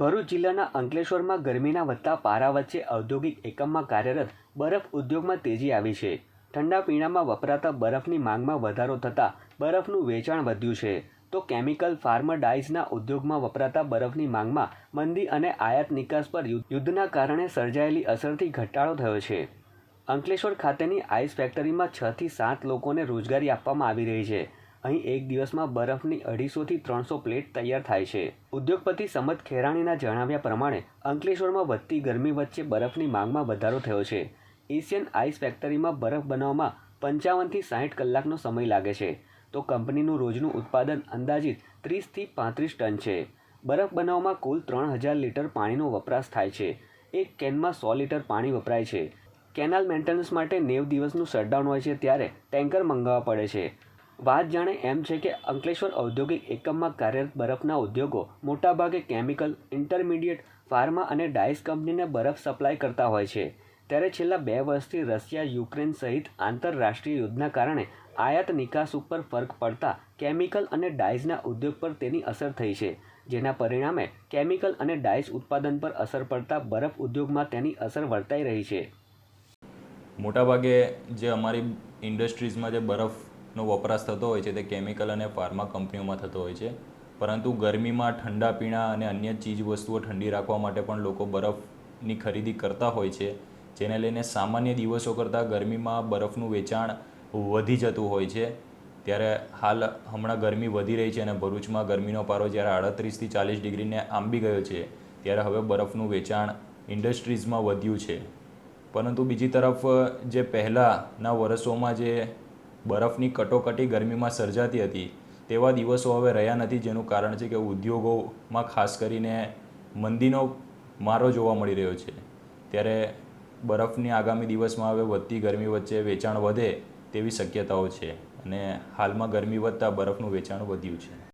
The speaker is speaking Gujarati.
ભરૂચ જિલ્લાના અંકલેશ્વરમાં ગરમીના વધતા પારા વચ્ચે ઔદ્યોગિક એકમમાં કાર્યરત બરફ ઉદ્યોગમાં તેજી આવી છે. ઠંડા પીણામાં વપરાતા બરફની માંગમાં વધારો થતાં બરફનું વેચાણ વધ્યું છે. તો કેમિકલ ફાર્મ ડાઇઝના ઉદ્યોગમાં વપરાતા બરફની માંગમાં મંદી અને આયાત નિકાસ પર યુદ્ધના કારણે સર્જાયેલી અસરથી ઘટાડો થયો છે. અંકલેશ્વર ખાતેની આઈસ ફેક્ટરીમાં છથી સાત લોકોને રોજગારી આપવામાં આવી રહી છે. અહીં એક દિવસમાં બરફની અઢીસોથી ત્રણસો પ્લેટ તૈયાર થાય છે. ઉદ્યોગપતિ સમત ખેરાણીના જણાવ્યા પ્રમાણે, અંકલેશ્વરમાં વધતી ગરમી વચ્ચે બરફની માંગમાં વધારો થયો છે. એશિયન આઈસ ફેક્ટરીમાં બરફ બનાવવામાં પંચાવનથી સાઠ કલાકનો સમય લાગે છે. તો કંપનીનું રોજનું ઉત્પાદન અંદાજિત ત્રીસથી પાંત્રીસ ટન છે. બરફ બનાવવામાં કુલ ત્રણ હજાર લીટર પાણીનો વપરાશ થાય છે. એક કેનમાં સો લીટર પાણી વપરાય છે. કેનાલ મેન્ટેનન્સ માટે નેવ દિવસનું શટડાઉન હોય છે ત્યારે ટેન્કર મંગાવવા પડે છે. વાત જાણે એમ છે કે અંકલેશ્વર ઔદ્યોગિક એકમમાં કાર્યરત બરફના ઉદ્યોગો મોટાભાગે કેમિકલ, ઇન્ટરમીડિયેટ, ફાર્મા અને ડાઇસ કંપનીને બરફ સપ્લાય કરતા હોય છે. ત્યારે છેલ્લા બે વર્ષથી રશિયા, યુક્રેન સહિત આંતરરાષ્ટ્રીય યુદ્ધના કારણે આયાત નિકાસ ઉપર ફરક પડતા કેમિકલ અને ડાઇઝના ઉદ્યોગ પર તેની અસર થઈ છે, જેના પરિણામે કેમિકલ અને ડાઇસ ઉત્પાદન પર અસર પડતા બરફ ઉદ્યોગમાં તેની અસર વર્તાઈ રહી છે. મોટાભાગે જે અમારી ઇન્ડસ્ટ્રીઝમાં જે બરફનો વપરાશ થતો હોય છે તે કેમિકલ અને ફાર્મા કંપનીઓમાં થતો હોય છે. પરંતુ ગરમીમાં ઠંડા પીણા અને અન્ય ચીજ વસ્તુઓ ઠંડી રાખવા માટે પણ લોકો બરફની ખરીદી કરતા હોય છે, જેને લઈને સામાન્ય દિવસો કરતાં ગરમીમાં બરફનું વેચાણ વધી જતું હોય છે. ત્યારે હાલ હમણાં ગરમી વધી રહી છે અને ભરૂચમાં ગરમીનો પારો જ્યારે આડત્રીસથી ચાલીસ ડિગ્રીને આંબી ગયો છે, ત્યારે હવે બરફનું વેચાણ ઇન્ડસ્ટ્રીઝમાં વધ્યું છે. પરંતુ બીજી તરફ, જે પહેલાંના વર્ષોમાં જે બરફની કટોકટી ગરમીમાં સર્જાતી હતી. તેવા દિવસો હવે રહ્યા નથી, જેનું કારણ છે કે ઉદ્યોગોમાં ખાસ કરીને મંદીનો મારો જોવા મળી રહ્યો છે. ત્યારે બરફની આગામી દિવસમાં હવે વધતી ગરમી વચ્ચે વેચાણ વધે તેવી શક્યતાઓ છે અને હાલમાં ગરમી વધતા બરફનું વેચાણ વધ્યું છે.